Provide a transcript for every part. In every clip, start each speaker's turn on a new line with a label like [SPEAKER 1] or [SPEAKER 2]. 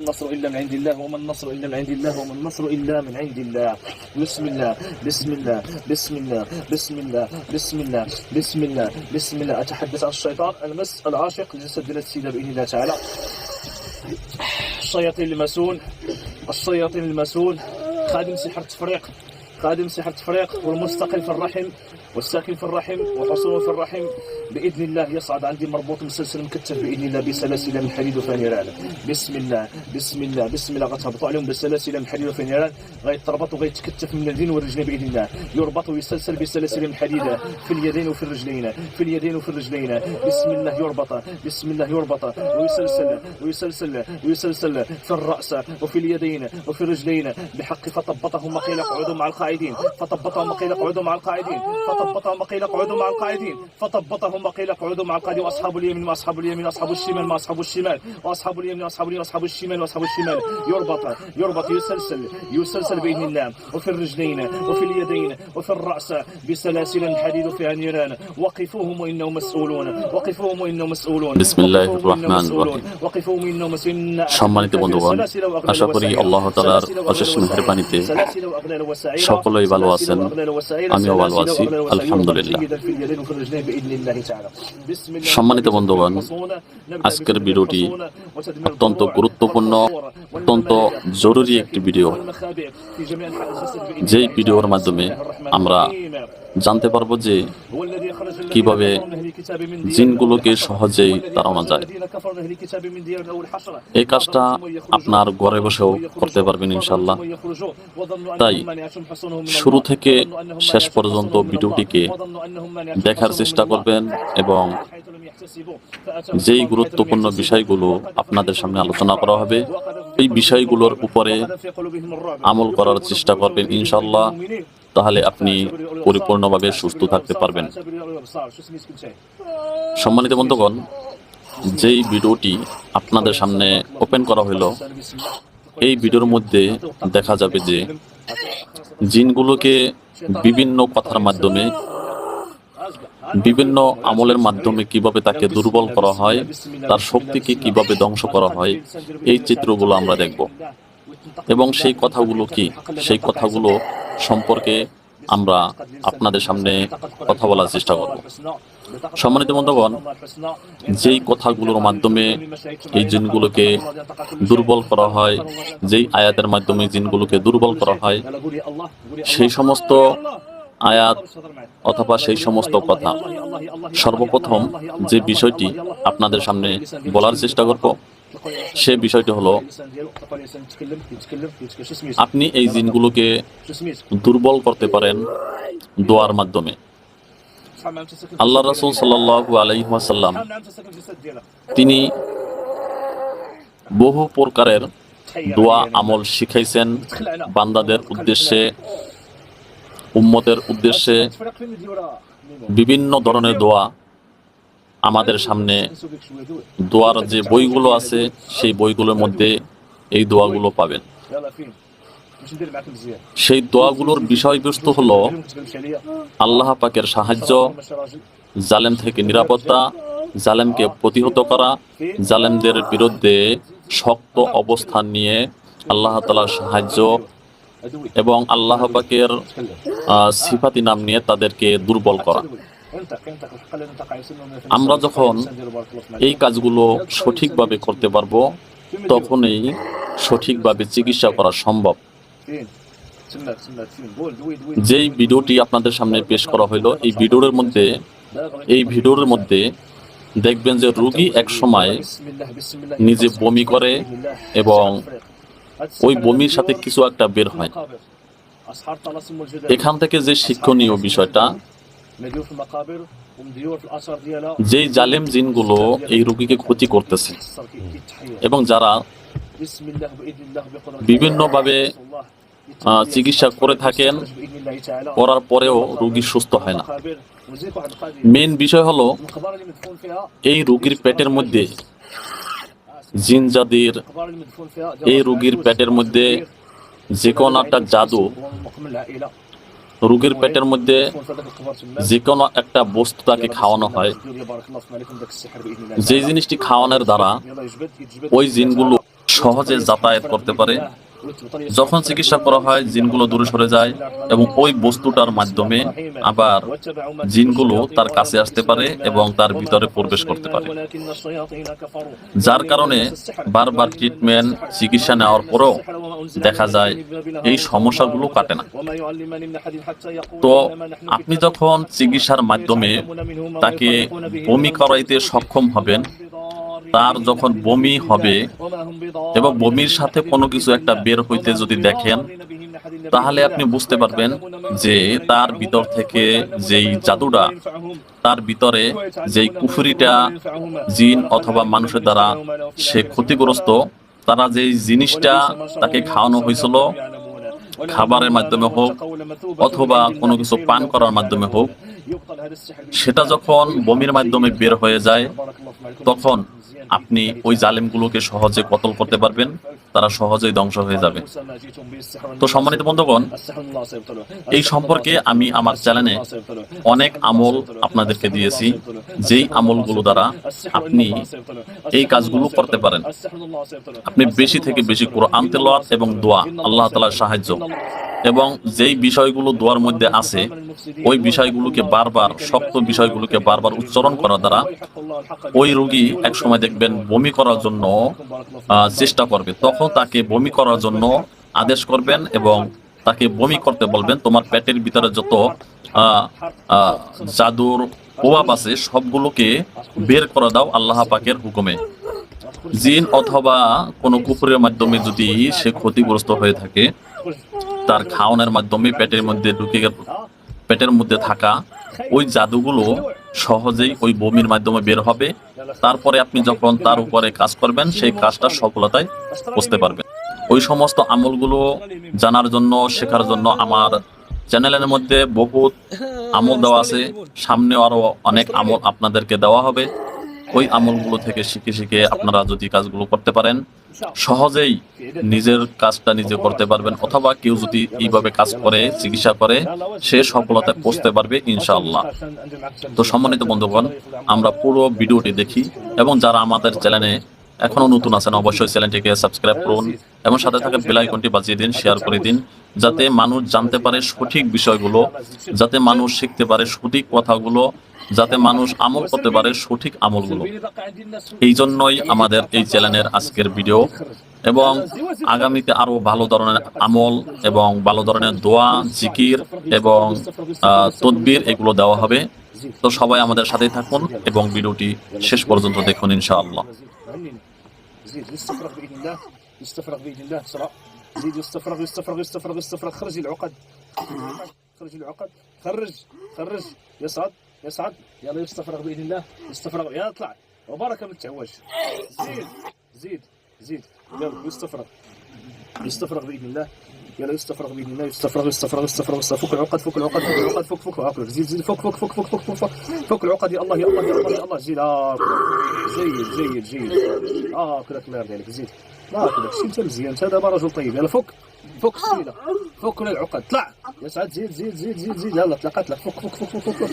[SPEAKER 1] النصر إلا من عند الله وما النصر إلا من عند الله وما النصر إلا من عند الله. بسم الله بسم الله بسم الله بسم الله بسم الله بسم الله بسم الله. أتحدث عن الشيطان؟ المس العاشق لجسد السيدة بإذن الله تعالى. الشياطين المسون الشياطين المسون خادم سحر التفريق خادم سحر التفريق والمستقل في الرحم. والساكن في الرحم وحصول في الرحم بإذن الله يصعد عندي مربوط مسلسل مكتف بإذن الله بسلاسل من حديد وفنيران بسم الله بسم الله بسم الله. غتهبطوا عليهم بسلاسل من حديد وفنيران غيتربط وغيتكتف من اليدين والرجلين بإذن الله. يربط ويسلسل بسلاسل من حديد في اليدين وفي الرجلين في اليدين وفي الرجلين. بسم الله يربط بسم الله يربط. ويسلسل ويسلسل ويسلسل في الرأس وفي اليدين وفي الرجلين. بحق فطبطهم قيل اقعدوا مع القاعدين. فطبطهم قيل اقعدوا مع القاعدين. فطبطهم قيل اقعدوا مع القاعدين فطبطهم قيل اقعدوا مع القاعدين واصحاب اليمين واصحاب اليمين واصحاب الشمال ما اصحاب الشمال واصحاب اليمين واصحاب اليمين واصحاب الشمال واصحاب الشمال يربط يربط يسلسل يسلسل باذن الله وفي الرجلين وفي اليدين وفي الراس بسلاسل الحديد فيها نيران وقفوهم وانهم مسؤولون وقفوهم وانهم مسؤولون
[SPEAKER 2] بسم الله
[SPEAKER 1] وقفوهم وإنهم
[SPEAKER 2] الرحمن
[SPEAKER 1] مسؤولون.
[SPEAKER 2] الرحيم।
[SPEAKER 1] وقفوهم وإنهم مسؤولون
[SPEAKER 2] সম্মানিত বন্ধুগণ আশা করি আল্লাহ তালার অশেষ মেহরবানিতে সকলেই ভালো আছেন আমিও ভালো আছি আলহামদুলিল্লাহ। সম্মানিত বন্ধুগণ, আজকের ভিডিওটি অত্যন্ত গুরুত্বপূর্ণ, অত্যন্ত জরুরি একটি ভিডিও। যেই ভিডিওর মাধ্যমে আমরা জানতে পারব যে কীভাবে জিনগুলোকে সহজেই তাড়ানো যায়। এই কাজটা আপনার ঘরে বসেও করতে পারবেন ইনশাল্লাহ তাই শুরু থেকে শেষ পর্যন্ত ভিডিওটিকে দেখার চেষ্টা করবেন এবং যেই গুরুত্বপূর্ণ বিষয়গুলো আপনাদের সামনে আলোচনা করা হবে, এই বিষয়গুলোর উপরে আমল করার চেষ্টা করবেন ইনশাল্লাহ তাহলে আপনি পরিপূর্ণভাবে সুস্থ থাকতে পারবেন। সম্মানিত বন্ধুগণ, যেই ভিডিওটি আপনাদের সামনে ওপেন করা হলো, এই ভিডিওর মধ্যে দেখা যাবে যে জিনগুলোকে বিভিন্ন কথার মাধ্যমে, বিভিন্ন আমলের মাধ্যমে কীভাবে তাকে দুর্বল করা হয়, তার শক্তিকে কীভাবে ধ্বংস করা হয়, এই চিত্রগুলো আমরা দেখব। এবং সেই কথাগুলো কি? সেই কথাগুলো সম্পর্কে আমরা আপনাদের সামনে কথা বলার চেষ্টা করব। সম্মানিত বন্ধুগণ, যেই কথাগুলোর মাধ্যমে এই জিনগুলোকে দুর্বল করা হয়, যেই আয়াতের মাধ্যমে জিনগুলোকে দুর্বল করা হয়, সেই সমস্ত আয়াত অথবা সেই সমস্ত কথা সর্বপ্রথম যে বিষয়টি আপনাদের সামনে বলার চেষ্টা করব সে বিষয়টি হলো, আপনি এই জিনগুলোকে দুর্বল করতে পারেন দোয়ার মাধ্যমে। আল্লাহ রসুল সাল্লাহু আলাইসাল্লাম তিনি বহু প্রকারের দোয়া আমল শিখাইছেন বান্দাদের উদ্দেশ্যে, উম্মতের উদ্দেশ্যে, বিভিন্ন ধরনের দোয়া আমাদের সামনে দোয়ার যে বইগুলো আছে, সেই বইগুলোর মধ্যে এই দোয়াগুলো পাবেন। সেই দোয়াগুলোর বিষয়বস্তু হলো আল্লাহ পাকের সাহায্য, জালেম থেকে নিরাপত্তা, জালেমকে প্রতিহত করা, জালেমদের বিরুদ্ধে শক্ত অবস্থান নিয়ে আল্লাহ তালার সাহায্য এবং আল্লাহ পাকের সিফাতি নাম নিয়ে তাদেরকে দুর্বল করা। আমরা যখন এই কাজগুলো সঠিকভাবে করতে পারব, তখনই সঠিকভাবে চিকিৎসা করা সম্ভব। যেই ভিডিওটি আপনাদের সামনে পেশ করা হলো, এই ভিডিওর মধ্যে, এই ভিডিওর মধ্যে দেখবেন যে রোগী এক সময় নিজে বমি করে এবং ওই বমির সাথে কিছু একটা বের হয়। এখান থেকে যে শিক্ষণীয় বিষয়টা যেই জালেম জিনগুলো এই রোগীকে ক্ষতি করতেছে এবং যারা বিভিন্নভাবে চিকিৎসা করে থাকেন করার পরেও রোগী সুস্থ হয় না। মেন বিষয় হলো এই রোগীর পেটের মধ্যে জিন জাতির এই রোগীর পেটের মধ্যে যে কোনো একটা জাদু রোগীর পেটের মধ্যে যে কোনো একটা বস্তু তাকে খাওয়ানো হয়। যে জিনিসটি খাওয়ানোর দ্বারা ওই জিনগুলো সহজে যাতায়াত করতে পারে। যখন চিকিৎসা করা হয়, জিনগুলো দূরে সরে যায় এবং ওই বস্তুটার মাধ্যমে আবার জিনগুলো তার কাছে আসতে পারে এবং তার ভিতরে প্রবেশ করতে পারে। যার কারণে বারবার ট্রিটমেন্ট, চিকিৎসা নেওয়ার পরেও দেখা যায় এই সমস্যাগুলো কাটে না। তো আপনি যখন চিকিৎসার মাধ্যমে তাকে বমি করাইতে সক্ষম হবেন তার যখন বমি হবে এবং বমির সাথে কোনো কিছু একটা বের হইতে যদি দেখেন, তাহলে আপনি বুঝতে পারবেন যে তার ভিতর থেকে যেই জাদুটা, তার ভিতরে যেই কুফুরিটা জিন অথবা মানুষের দ্বারা সে ক্ষতিগ্রস্ত, তারা যেই জিনিসটা তাকে খাওয়ানো হয়েছিল, খাবারের মাধ্যমে হোক অথবা কোনো কিছু পান করার মাধ্যমে হোক, সেটা যখন বমির মাধ্যমে বের হয়ে যায়, তখন আপনি ওই জালেমগুলোকে সহজে কতল করতে পারবেন, তারা সহজেই ধ্বংস হয়ে যাবে। তো সম্মানিত বন্ধুগণ, এই সম্পর্কে আমি আমার চ্যানেলে অনেক আমল আপনাদেরকে দিয়েছি। যেই আমলগুলো দ্বারা আপনি এই কাজগুলো করতে পারেন। আপনি বেশি থেকে বেশি কোরআন তেলাওয়াত এবং দোয়া, আল্লাহ তাআলার সাহায্য এবং যেই বিষয়গুলো দোয়ার মধ্যে আছে, ওই বিষয়গুলোকে বারবার, শক্ত বিষয়গুলোকে বারবার উচ্চারণ করা দ্বারা ওই রোগী এক সময় দেখবেন বমি করার জন্য চেষ্টা করবে। তখন তাকে বমি করার জন্য আদেশ করবেন এবং তাকে বমি করতে বলবেন। তোমার পেটের ভিতরে যত জাদুর প্রভাব আছে, সবগুলোকে বের করে দাও আল্লাহ পাকের হুকুমে। জিন অথবা কোনো কুকুরের মাধ্যমে যদি সে ক্ষতিগ্রস্ত হয়ে থাকে, তার খাওয়ানোর মাধ্যমে পেটের মধ্যে ঢুকে পেটের মধ্যে থাকা ওই জাদুগুলো সহজেই ওই বমির মাধ্যমে বের হবে। তারপরে আপনি যখন তার উপরে কাজ করবেন, সেই কাজটা সফলতায় বুঝতে পারবেন। ওই সমস্ত আমলগুলো জানার জন্য, শেখার জন্য আমার চ্যানেলের মধ্যে বহুত আমল দেওয়া আছে। সামনে আরও অনেক আমল আপনাদেরকে দেওয়া হবে। ওই আমলগুলো থেকে শিখে শিখে আপনারা যদি কাজগুলো করতে পারেন, সহজেই নিজের কাজটা নিজে করতে পারবেন, অথবা কেউ যদি এইভাবে কাজ করে, চিকিৎসা করে, সে সফলতায় পৌঁছতে পারবে ইনশাআল্লাহ। তো সম্মানিত বন্ধুগণ, আমরা পুরো ভিডিওটি দেখি এবং যারা আমাদের চ্যানেলে এখনও নতুন আছেন, অবশ্যই চ্যানেলটিকে সাবস্ক্রাইব করুন এবং সাথে থাকা বেল আইকনটি বাজিয়ে দিন শেয়ার করে দিন, যাতে মানুষ জানতে পারে সঠিক বিষয়গুলো, যাতে মানুষ শিখতে পারে সঠিক কথাগুলো যাতে মানুষ আমল করতে পারে সঠিক আমলগুলো এই জন্যই আমাদের এই চ্যানেলের আজকের ভিডিও এবং আগামীতে আরো ভালো ধরনের আমল এবং ভালো ধরনের দোয়া জিকির এবং আহ, তদবির এগুলো দেওয়া হবে তো সবাই আমাদের সাথেই থাকুন এবং ভিডিওটি শেষ পর্যন্ত দেখুন ইনশাআল্লাহ
[SPEAKER 1] زيد يستفرغ باذن الله يستفرغ باذن الله بسرعه زيد يستفرغ يستفرغ يستفرغ يستفرغ خرج العقد خرج العقد خرج خرج يصعد يصعد يلا يستفرغ بإذن الله. يستفرغ. يا اطلع. وبركه ما تتعوج زيد. زيد. زيد. يلا يستفرغ. يستفرغ بإذن الله. يلا يستفرغ بإذن الله. يستفرغ يستفرغ يستفرغ يستفرغ. فك العقد فك العقد فك العقد فك فك فك زيد زيد. فك فك فك فك فك فك فك. العقد. يا الله يا الله يا الله يا الله. زيد. جيد جيد جيد آه كذاك الله يرضي عليك زيد. آه كذاك شي انت مزيان انت دابا رجل طيب. يلا فك. فك السيده فك العقد طلع. يا سعد زيد زيد زيد زيد زيد. يلا طلع طلع فك فك فك فك فك.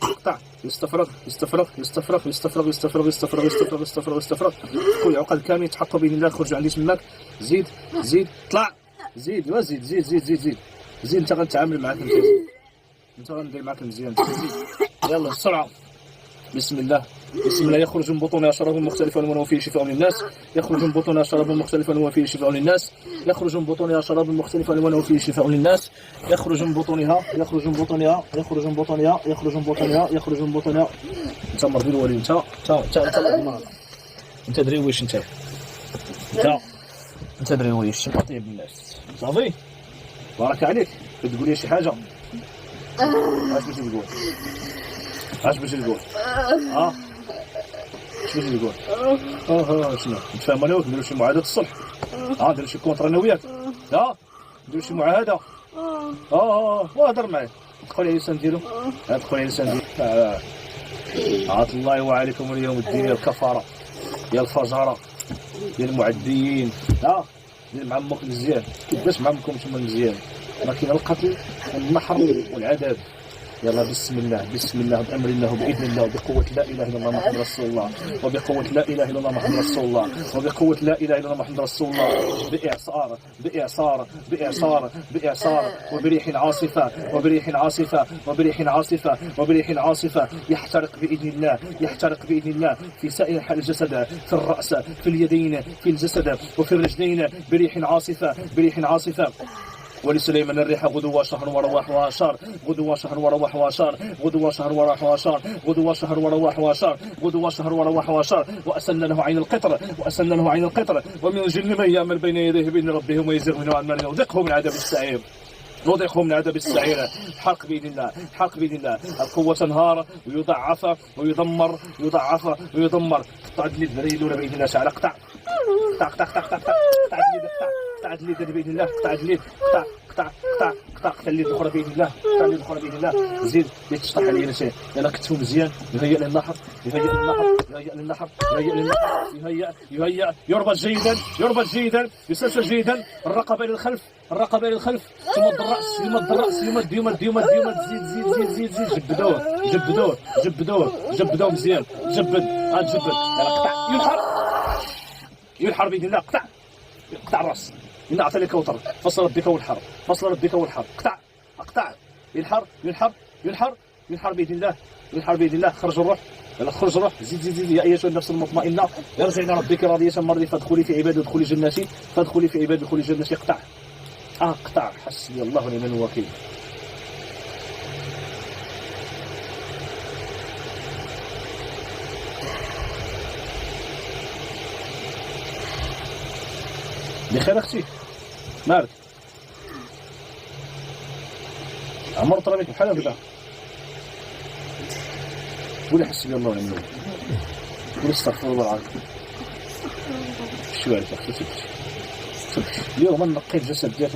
[SPEAKER 1] قطع يستفرغ يستفرغ يستفرغ يستفرغ يستفرغ يستفرغ يستفرغ يستفرغ يستفرغ. كل العقد كامل يتحطوا بإذن الله. خرج عندي تماك زيد زيد. طلع. زيد وزيد زيد زيد زيد زيد زيد. انت غنتعامل معاك انت زيد انت غندير معاك مزيان. زيد. يلا بسرعة. بسم الله. بسم الله. يخرج من بطونها شراب مختلف الوانه وفيه شفاء للناس يخرج من بطونها شراب مختلف الوانه وفيه شفاء للناس يخرج من بطونها شراب مختلف الوانه وفيه شفاء للناس يخرج من بطونها يخرج من بطونها يخرج من بطونها يخرج من بطونها يخرج من بطونها. انت مرضي الولي انت انت انت انت مرض. انت دري ويش انت؟ انت انت دري ويش؟ طيب الناس. صافي. بارك عليك. تقول لي شي حاجة؟ اش باش تقول. اش باش تقول. آه اش باش تقول آه آه شنو نتفاهم أنا وياك نديرو شي معاهدة الصلح. آه نديرو شي كونتر أنا وياك لا نديرو شي معاهدة. آه آه وهضر معايا. دخل على لسان ديالو. ادخل على لسان ديالو. آه. عاط الله وعليكم اليوم الدين الكفارة يا الفجره يا المعديين. آه ديال معمك مزيان. كيفاش معمكم نتوما مزيان؟ راه كاين القتل والنحر والعذاب. يلا بسم الله بسم الله بأمر الله وبإذن الله وبقوة لا إله إلا الله محمد رسول الله وبقوة لا إله إلا الله محمد رسول الله وبقوة لا إله إلا الله محمد رسول الله بإعصار بإعصار بإعصار بإعصار وبريح عاصفة وبريح عاصفة وبريح عاصفة وبريح عاصفة يحترق بإذن الله يحترق بإذن الله في سائر الجسد في الرأس في اليدين في الجسد وفي الرجلين بريح عاصفة بريح عاصفة. ولسليمان الريح غدوة شهر ورواح وآشار. غدوة شهر ورواح وآشار. غدوة شهر ورواح وآشار. غدوة شهر ورواح وآشار. غدوة شهر ورواح وآشار. وأسن له عين القطر. وأسن له عين القطر. ومن الجن من يعمل بين يديه بإذن ربهم ويزغ منه عن من يذقه من عذاب السعير. نذقه من عذاب السعير. حرق بإذن الله. حرق بإذن الله. القوة تنهار ويضعف ويدمر. يضعف ويدمر قطع يدور بإذن الله. تعالى قطع. قطع قطع قطع قطع قطع اليد قطع قطع اليد بإذن الله قطع اليد قطع قطع قطع قطع قطع اليد الأخرى بإذن الله قطع اليد الأخرى بإذن الله زيد زيد تشطح عليه شيء يلا كتفه مزيان يهيئ للنحر يهيئ للنحر يهيئ للنحر يهيئ للنحر يهيئ يهيئ يربط جيدا يربط جيدا يسلسل جيدا الخلف الرقبة إلى الخلف يمد الرأس يمد الرأس يمد يمد يمد يمد زيد زيد زيد زيد زيد جبدوه جبدوه جبدوه جبدوه مزيان جبد ها جبد يلا قطع ينحر ينحر بإذن الله. قطع قطع الرأس. إن أعطى لك وتر فصل ربك والحر فصل ربك والحر قطع اقطع. ينحر ينحر ينحر. ينحر بإذن الله. ينحر بإذن الله. خرج الروح. يلا خرج الروح. زيد زيد زيد. يا أيتها النفس المطمئنة. ارجع إلى ربك راضية مرضية. فادخلي في عبادي ادخلي جنتي فادخلي في عبادي ادخلي جنتي اقطع. اقطع. حسبي الله ونعم الوكيل. بخير أختي. مالك عمر طلع بك الحاله ولا قولي حسبي الله ونعم الوكيل قولي استغفر الله العظيم. شو عليك أختي؟ اليوم أنا نقيت جسد ديالك